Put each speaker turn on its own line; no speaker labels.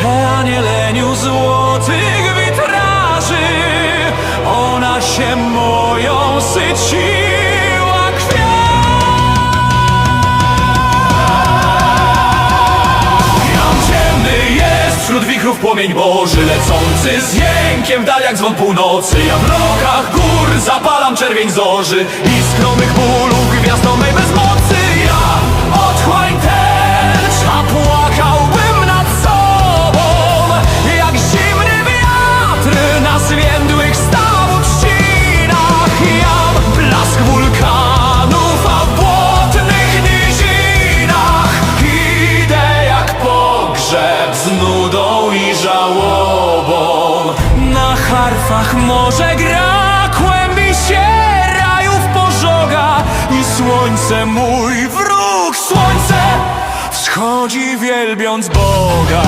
przeanieleniu złotych witraży Ona się moją jest wśród wichrów płomień Boży Lecący z jękiem w dal jak dzwon północy. Ja w rokach gór zapalam czerwień zorzy I z chromych bólów gwiazdą mej bezmocy żałobą. Na harfach może gra kłębi się rajów pożoga I słońce mój wróg, słońce wschodzi wielbiąc Boga